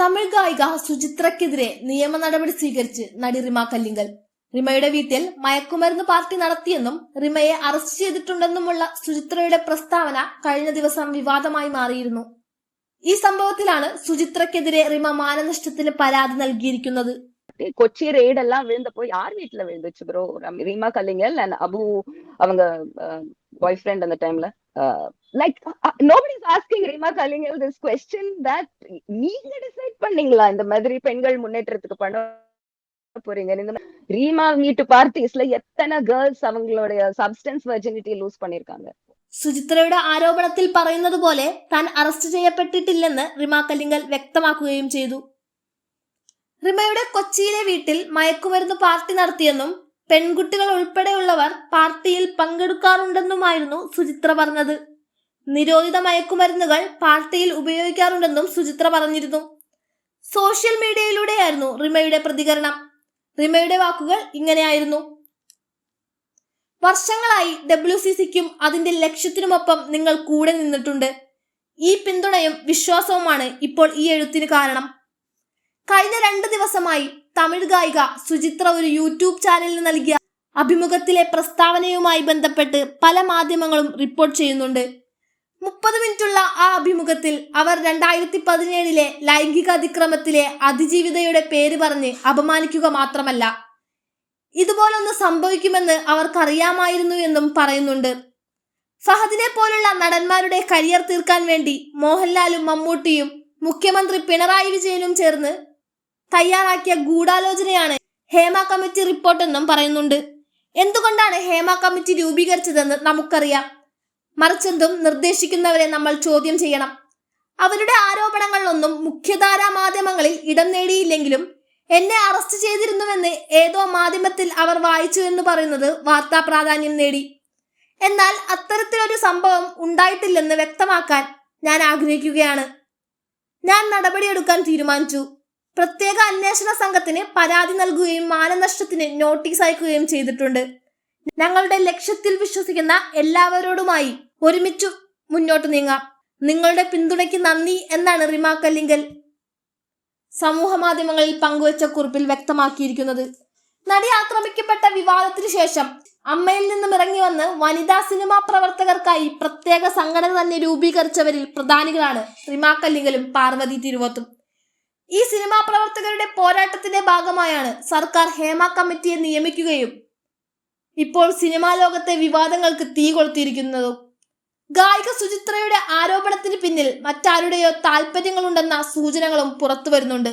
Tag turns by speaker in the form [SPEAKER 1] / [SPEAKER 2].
[SPEAKER 1] തമിഴ് ഗായിക സുചിത്രക്കെതിരെ നിയമ നടപടി സ്വീകരിച്ച് നടി റിമ കല്ലിങ്കൽ റിമയുടെ വീട്ടിൽ മയക്കുമരുന്ന് പാർട്ടി നടത്തിയെന്നും റിമയെ അറസ്റ്റ് ചെയ്തിട്ടുണ്ടെന്നുമുള്ള സുചിത്രയുടെ പ്രസ്താവന കഴിഞ്ഞ ദിവസം വിവാദമായി മാറിയിരുന്നു ഈ സംഭവത്തിലാണ് സുചിത്രക്കെതിരെ റിമ മാനനഷ്ടത്തിന് പരാതി നൽകിയിരിക്കുന്നത്
[SPEAKER 2] கொச்சி ரெய்ட் எல்லாம் விழுந்தப்போ யார் வீட்டுல விழுந்துச்சு ப்ரோ ரீமா கல்லிங்கல் அண்ட் அபு அவங்க பாய் ஃப்ரெண்ட் அந்த டைம்ல like nobody is asking Rima Kallingal this question that நீங்க டிசைட் பண்ணீங்களா இந்த மாதிரி பெண்கள் முன்னேற்றத்துக்கு பண்ண போறீங்க இந்த மாதிரி ரீமா வீட்டு பார்ட்டிஸ்ல எத்தனை கேர்ள்ஸ் அவங்களுடைய சப்ஸ்டன்ஸ் வெர்ஜினிட்டி லூஸ் பண்ணிருக்காங்க
[SPEAKER 1] സുചിത്രയുടെ ആരോപണത്തിൽ പറയുന്നത് പോലെ താൻ അറസ്റ്റ് ചെയ്യപ്പെട്ടിട്ടില്ലെന്ന് റിമ കല്ലിങ്കൽ വ്യക്തമാക്കുകയും ചെയ്തു റിമയുടെ കൊച്ചിയിലെ വീട്ടിൽ മയക്കുമരുന്ന് പാർട്ടി നടത്തിയെന്നും പെൺകുട്ടികൾ ഉൾപ്പെടെയുള്ളവർ പാർട്ടിയിൽ പങ്കെടുക്കാറുണ്ടെന്നുമായിരുന്നു സുചിത്ര പറഞ്ഞത് നിരോധിത മയക്കുമരുന്നുകൾ പാർട്ടിയിൽ ഉപയോഗിക്കാറുണ്ടെന്നും സുചിത്ര പറഞ്ഞിരുന്നു സോഷ്യൽ മീഡിയയിലൂടെയായിരുന്നു റിമയുടെ പ്രതികരണം. റിമയുടെ വാക്കുകൾ ഇങ്ങനെയായിരുന്നു. വർഷങ്ങളായി ഡബ്ല്യു സി സിക്കും അതിന്റെ ലക്ഷ്യത്തിനുമൊപ്പം നിങ്ങൾ കൂടെ നിന്നിട്ടുണ്ട്. ഈ പിന്തുണയും വിശ്വാസവുമാണ് ഇപ്പോൾ ഈ എഴുത്തിന് കാരണം. കഴിഞ്ഞ രണ്ട് ദിവസമായി തമിഴ് ഗായിക സുചിത്ര ഒരു യൂട്യൂബ് ചാനലിന് നൽകിയ അഭിമുഖത്തിലെ പ്രസ്താവനയുമായി ബന്ധപ്പെട്ട് പല മാധ്യമങ്ങളും റിപ്പോർട്ട് ചെയ്യുന്നുണ്ട്. മുപ്പത് മിനിറ്റുള്ള ആ അഭിമുഖത്തിൽ അവർ രണ്ടായിരത്തി പതിനേഴിലെ ലൈംഗിക അതിക്രമത്തിലെ അതിജീവിതയുടെ പേര് പറഞ്ഞ് അപമാനിക്കുക മാത്രമല്ല ഇതുപോലൊന്ന് സംഭവിക്കുമെന്ന് അവർക്കറിയാമായിരുന്നു എന്നും പറയുന്നുണ്ട്. ഫഹദിനെ പോലുള്ള നടന്മാരുടെ കരിയർ തീർക്കാൻ വേണ്ടി മോഹൻലാലും മമ്മൂട്ടിയും മുഖ്യമന്ത്രി പിണറായി വിജയനും ചേർന്ന് തയ്യാറാക്കിയ ഗൂഢാലോചനയാണ് ഹേമ കമ്മിറ്റി റിപ്പോർട്ടെന്നും പറയുന്നുണ്ട്. എന്തുകൊണ്ടാണ് ഹേമ കമ്മിറ്റി രൂപീകരിച്ചതെന്ന് നമുക്കറിയാം. മറിച്ചെന്തും നിർദ്ദേശിക്കുന്നവരെ നമ്മൾ ചോദ്യം ചെയ്യണം. അവരുടെ ആരോപണങ്ങളിലൊന്നും മുഖ്യധാരാ മാധ്യമങ്ങളിൽ ഇടം നേടിയില്ലെങ്കിലും എന്നെ അറസ്റ്റ് ചെയ്തിരുന്നുവെന്ന് ഏതോ മാധ്യമത്തിൽ അവർ വായിച്ചു എന്ന് പറയുന്നത് വാർത്താ പ്രാധാന്യം നേടി. എന്നാൽ അത്തരത്തിലൊരു സംഭവം ഉണ്ടായിട്ടില്ലെന്ന് വ്യക്തമാക്കാൻ ഞാൻ ആഗ്രഹിക്കുകയാണ്. ഞാൻ നടപടിയെടുക്കാൻ തീരുമാനിച്ചു. പ്രത്യേക അന്വേഷണ സംഘത്തിന് പരാതി നൽകുകയും മാനനഷ്ടത്തിന് നോട്ടീസ് അയക്കുകയും ചെയ്തിട്ടുണ്ട്. ഞങ്ങളുടെ ലക്ഷ്യത്തിൽ വിശ്വസിക്കുന്ന എല്ലാവരോടുമായി ഒരുമിച്ചു മുന്നോട്ട് നീങ്ങാം. നിങ്ങളുടെ പിന്തുണയ്ക്ക് നന്ദി എന്നാണ് റിമാക്കല്ലിങ്കൽ കല്ലിങ്കൽ സമൂഹ മാധ്യമങ്ങളിൽ പങ്കുവച്ച കുറിപ്പിൽ വ്യക്തമാക്കിയിരിക്കുന്നത്. നടി ആക്രമിക്കപ്പെട്ട വിവാദത്തിന് ശേഷം അമ്മയിൽ നിന്നും ഇറങ്ങി വന്ന് വനിതാ സിനിമാ പ്രവർത്തകർക്കായി പ്രത്യേക സംഘടന തന്നെ രൂപീകരിച്ചവരിൽ പ്രധാനികളാണ് റിമാക്കല്ലിങ്കലും കല്ലിങ്കലും പാർവതി തിരുവത്തും. ഈ സിനിമാ പ്രവർത്തകരുടെ പോരാട്ടത്തിന്റെ ഭാഗമായാണ് സർക്കാർ ഹേമ കമ്മിറ്റിയെ നിയമിക്കുകയും ഇപ്പോൾ സിനിമാ ലോകത്തെ വിവാദങ്ങൾക്ക് തീ കൊളുത്തിയിരിക്കുന്നതും. ഗായിക സുചിത്രയുടെ ആരോപണത്തിന് പിന്നിൽ മറ്റാരുടെയോ താല്പര്യങ്ങളുണ്ടെന്ന സൂചനകളും പുറത്തു വരുന്നുണ്ട്.